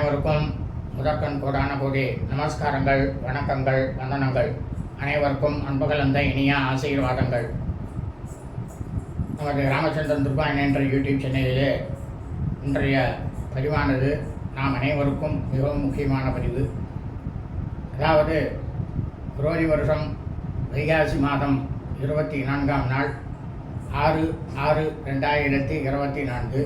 அனைவருக்கும் முதற்கண் கோடான கோடி நமஸ்காரங்கள் வணக்கங்கள் வந்தனங்கள். அனைவருக்கும் அன்புகலந்த இனிய ஆசீர்வாதங்கள். நமது ராமச்சந்திரன் துர்பாயன் என்ற யூடியூப் சேனலிலே இன்றைய பதிவானது நாம் அனைவருக்கும் மிகவும் முக்கியமான பதிவு. அதாவது புரோதி வருஷம் வைகாசி மாதம் இருபத்தி நான்காம் நாள் ஆறு ஆறு ரெண்டாயிரத்தி இருபத்தி நான்கு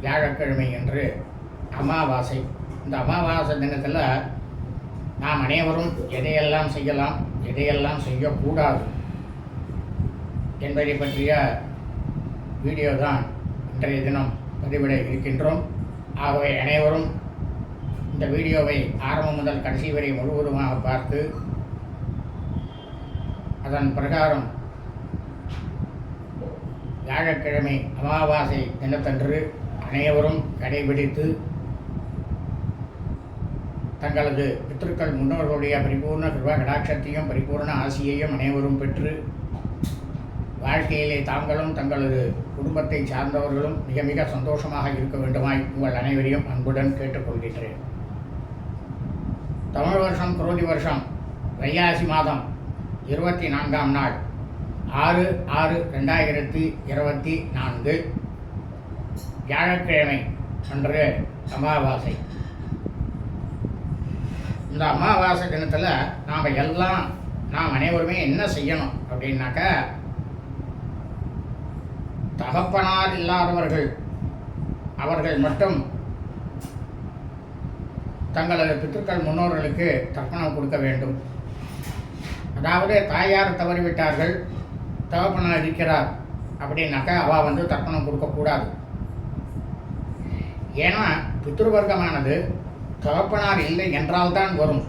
வியாழக்கிழமை என்று அமாவாசை. இந்த அமாவாசை தினத்தில் நாம் அனைவரும் எதையெல்லாம் செய்யலாம் எதையெல்லாம் செய்யக்கூடாது என்பதை பற்றிய வீடியோ தான் இன்றைய தினம் பதிவிட இருக்கின்றோம். ஆகவே அனைவரும் இந்த வீடியோவை ஆரம்பம் முதல் கடைசி வரை முழுவதுமாக பார்த்து அதன் பிரகாரம் வியாழக்கிழமை அமாவாசை தினத்தன்று அனைவரும் கடைபிடித்து தங்களது பித்திருக்கள் முன்னோர்களுடைய பரிபூர்ண கிருபா கடாட்சத்தையும் பரிபூர்ண ஆசியையும் அனைவரும் பெற்று வாழ்க்கையிலே தாங்களும் தங்களது குடும்பத்தை சார்ந்தவர்களும் மிக மிக சந்தோஷமாக இருக்க வேண்டுமாய் உங்கள் அனைவரையும் அன்புடன் கேட்டுக்கொள்கின்றேன். தமிழ் வருஷம் குரோதி வருஷம் வைகாசி மாதம் இருபத்தி நான்காம் நாள் ஆறு ஆறு ரெண்டாயிரத்தி இருபத்தி நான்கு வியாழக்கிழமை அன்று அமாவாசை. இந்த அமாவாசை தினத்தில் நாம் எல்லாம் நாம் அனைவருமே என்ன செய்யணும் அப்படின்னாக்க தகப்பனார் இல்லாதவர்கள் அவர்கள் மட்டும் தங்களது பித்துக்கள் முன்னோர்களுக்கு தர்ப்பணம் கொடுக்க வேண்டும். அதாவது தாயார் தவறிவிட்டார்கள் தகப்பனார் இருக்கிறார் அப்படின்னாக்கா அவள் வந்து தர்ப்பணம் கொடுக்கக்கூடாது ஏன்னா பித்ருவர்க்கமானது தகப்பனார் இல்லை என்றால்தான் வரும்.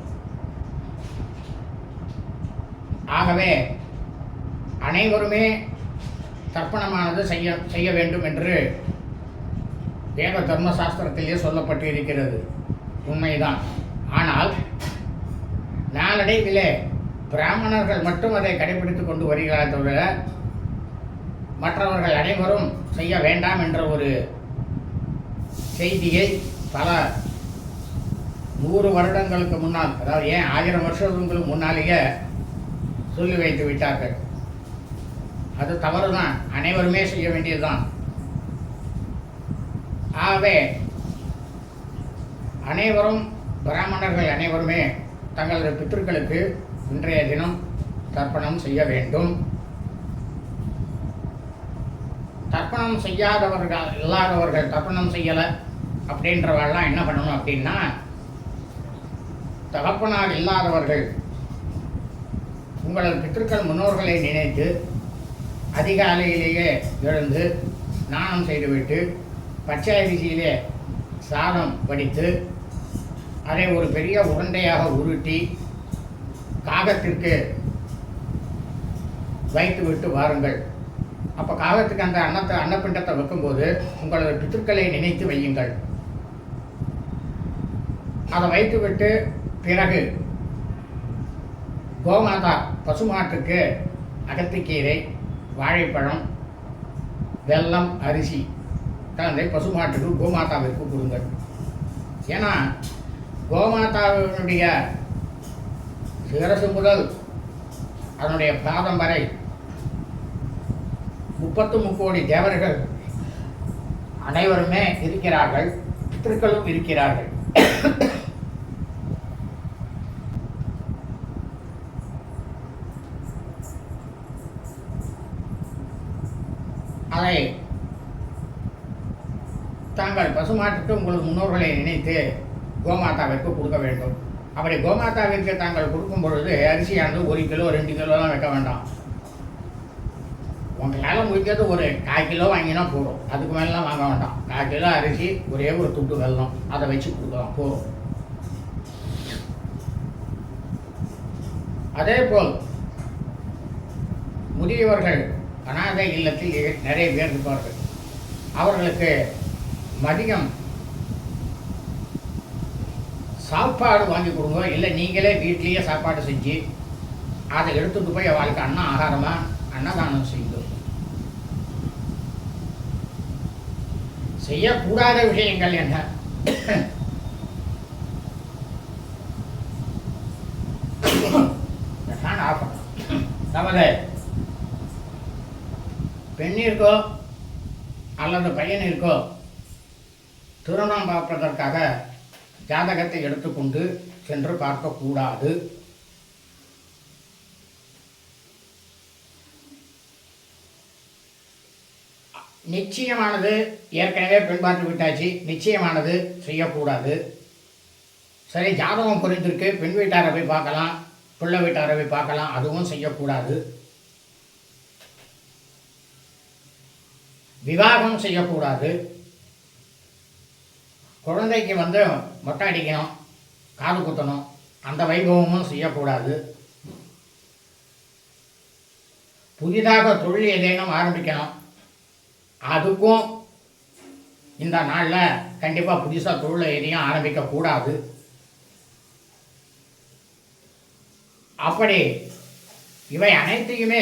ஆகவே அனைவருமே தர்ப்பணமானது செய்ய செய்ய வேண்டும் என்று வேத தர்மசாஸ்திரத்திலே சொல்லப்பட்டு இருக்கிறது உண்மைதான். ஆனால் நாளடைவிலே பிராமணர்கள் மட்டும் அதை கடைபிடித்து கொண்டு வருகிறார்கள் தவிர மற்றவர்கள் அனைவரும் செய்ய வேண்டாம் என்ற ஒரு செய்தியை பல நூறு வருடங்களுக்கு முன்னால் அதாவது ஏன் ஆயிரம் வருஷங்களுக்கு முன்னாலேயே சொல்லி வைத்து விட்டார்கள். அது தவறு தான் அனைவருமே செய்ய வேண்டியதுதான். ஆகவே அனைவரும் பிராமணர்கள் அனைவருமே தங்களது பித்தர்களுக்கு இன்றைய தினம் தர்ப்பணம் செய்ய வேண்டும். தர்ப்பணம் செய்யாதவர்கள் இல்லாதவர்கள் தர்ப்பணம் செய்யலை அப்படின்றவெல்லாம் என்ன பண்ணணும் அப்படின்னா தகப்பனார் இல்லாதவர்கள் உங்களது பித்திருக்கள் முன்னோர்களை நினைத்து அதிகாலையிலேயே எழுந்து ஸ்நானம் செய்துவிட்டு பச்சை அரிசியிலே சாதம் வடித்து அதை ஒரு பெரிய உருண்டையாக உருட்டி காகத்திற்கு வைத்து விட்டு வாருங்கள். அப்போ காகத்துக்கு அந்த அன்னத்தை அன்னப்பிண்டத்தை வைக்கும்போது உங்களது பித்துக்களை நினைத்து வையுங்கள். அதை வைத்துவிட்டு பிறகு கோமாதா பசுமாட்டுக்கு அகத்திக்கீரை வாழைப்பழம் வெல்லம் அரிசி. கலந்தை பசுமாட்டுக்கு கோமாதாவிற்கு கொடுங்கள் ஏன்னா கோமாதாவினுடைய சிரசு முதல் அதனுடைய பாதம் வரை முப்பத்து முக்கோடி தேவர்கள் அனைவருமே இருக்கிறார்கள் பித்திருக்களும் இருக்கிறார்கள். அதை தாங்கள் பசுமாட்டுக்கு உங்கள் முன்னோர்களை நினைத்து கோமாதாவிற்கு கொடுக்க வேண்டும். அப்படி கோமாதாவிற்கு தாங்கள் கொடுக்கும் பொழுது அரிசியானது ஒரு கிலோ ரெண்டு கிலோலாம் வைக்க வேண்டாம். உங்களால் முடிக்கிறது ஒரு கால் கிலோ வாங்கினா போதும். அதுக்கு மேலாம் வாங்க வேண்டாம். கால் கிலோ அரிசி ஒரே ஒரு துட்டு வெள்ளம் அதை வச்சு கொடுக்கலாம் போதும். அதே போல் முதியவர்கள் அனாதை இல்லத்தில் நிறைய பேர் இருப்பார்கள். அவர்களுக்கு மதியம் சாப்பாடு வாங்கி கொடுங்க இல்லை நீங்களே வீட்லேயே சாப்பாடு செஞ்சு அதை எடுத்துட்டு போய் அவளுக்கு அன்ன ஆகாரமாக அன்னதானம் செய்யும் செய்யக்கூடாத விஷயங்கள் என்ன? நமது ஆஃப் இருக்கோ? அல்லது பையன் இருக்கோ? திருமணம் பார்ப்பதற்காக ஜாதகத்தை எடுத்துக்கொண்டு சென்று பார்க்கக்கூடாது. நிச்சயமானது ஏற்கனவே பின்பற்றி விட்டாச்சு. நிச்சயமானது செய்யக்கூடாது. சரி ஜாதகம் புரிந்திருக்கு. பெண் வீட்டாரை போய் பார்க்கலாம். பிள்ளை வீட்டாரை போய் பார்க்கலாம். அதுவும் செய்யக்கூடாது. விவாகம் செய்யக்கூடாது. குழந்தைக்கு வந்து மொட்டை அடிக்கணும் காது குத்தணும் அந்த வைபவமும் செய்யக்கூடாது. புதிதாக தொழில் ஏதேனும் ஆரம்பிக்கணும். அதுக்கும் இந்த நாளில் கண்டிப்பாக புதுசாக தொழில் எதையும் ஆரம்பிக்கக்கூடாது அப்படி இவை அனைத்தையுமே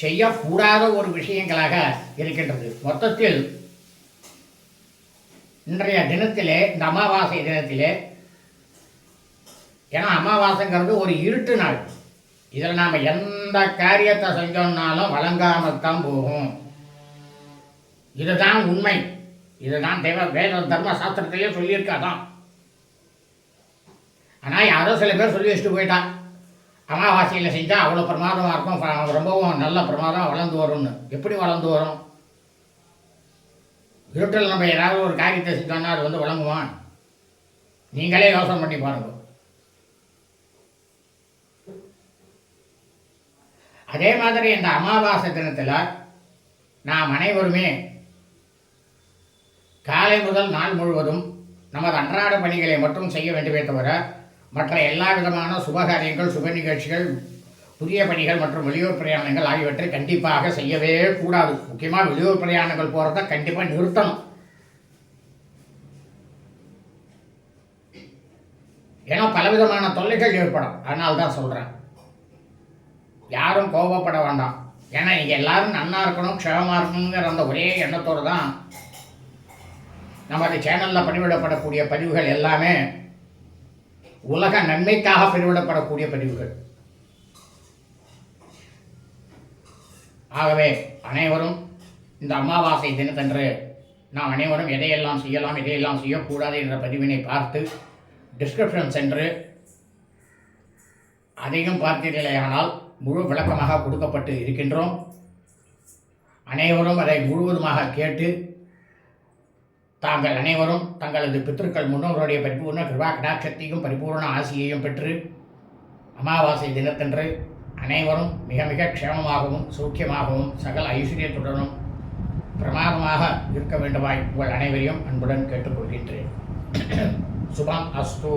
செய்யக்கூடாத ஒரு விஷயங்களாக இருக்கின்றது. மொத்தத்தில் இன்றைய தினத்திலே இந்த அமாவாசை தினத்திலே ஏன்னா அமாவாசைங்கிறது ஒரு இருட்டு நாள். இதில் நாம் எந்த காரியத்தை செஞ்சோம்னாலும் வழங்காமல் தான் போகும். இதுதான் உண்மை. இதுதான் தெய்வ வேத தர்ம சாஸ்திரத்திலே சொல்லியிருக்காதான். ஆனால் யாரோ சில பேர் சொல்லி வச்சுட்டு போயிட்டான் அமாவாசையில் செஞ்சால் அவ்வளோ பிரமாதமாக இருக்கும். ரொம்பவும் நல்ல பிரமாதம் வளர்ந்து வரும்னு. எப்படி வளர்ந்து வரும்? இருட்டில் நம்ம ஏதாவது ஒரு காரியத்தை செஞ்சோன்னா அது வந்து வழங்குவான் நீங்களே யோசனை பண்ணி பாருங்க. அதே மாதிரி இந்த அமாவாசை தினத்தில் நாம் அனைவருமே காலை முதல் நாள் முழுவதும் நமது அன்றாட பணிகளை மட்டும் செய்ய வேண்டுமே தவிர மற்ற எல்லா விதமான சுபகாரியங்கள் சுப நிகழ்ச்சிகள் புதிய பணிகள் மற்றும் வெளியூர் பிரயாணங்கள் ஆகியவற்றை கண்டிப்பாக செய்யவே கூடாது. முக்கியமாக வெளியூர் பிரயாணங்கள் போகிறத கண்டிப்பாக நிறுத்தணும். ஏன்னா பலவிதமான தொல்லைகள் ஏற்படும். அதனால தான் சொல்கிறேன் யாரும் கோபப்பட வேண்டாம். ஏன்னா நீங்கள் எல்லாரும் நன்னா இருக்கணும் க்ஷேமமாக இருக்கணுங்கிற அந்த ஒரே எண்ணத்தோடு தான் நமது சேனலில் பதிவிடப்படக்கூடிய பதிவுகள் எல்லாமே உலக நன்மைக்காக பெருவிடப்படக்கூடிய பதிவுகள். ஆகவே அனைவரும் இந்த அமாவாசை தினத்தன்று நாம் அனைவரும் எதையெல்லாம் செய்யலாம் எதையெல்லாம் செய்யக்கூடாது என்ற பதிவினை பார்த்து டிஸ்கிரிப்ஷன் சென்று அதையும் பார்த்தீர்களேயானால் முழு விளக்கமாக கொடுக்கப்பட்டு இருக்கின்றோம். அனைவரும் அதை முழுவதுமாக கேட்டு தாங்கள் அனைவரும் தங்களது பித்திருக்கள் முன்னோர்களுடைய பரிபூர்ண கிருபா கடாட்சத்தையும் பரிபூர்ண ஆசியையும் பெற்று அமாவாசை தினத்தன்று அனைவரும் மிக மிக க்ஷேமமாகவும் சௌக்கியமாகவும் சகல ஐஸ்வர்யத்துடனும் பிரமாதமாக இருக்க வேண்டுமாய் உங்கள் அனைவரையும் அன்புடன் கேட்டுக்கொள்கின்றேன். சுபம் அஸ்து.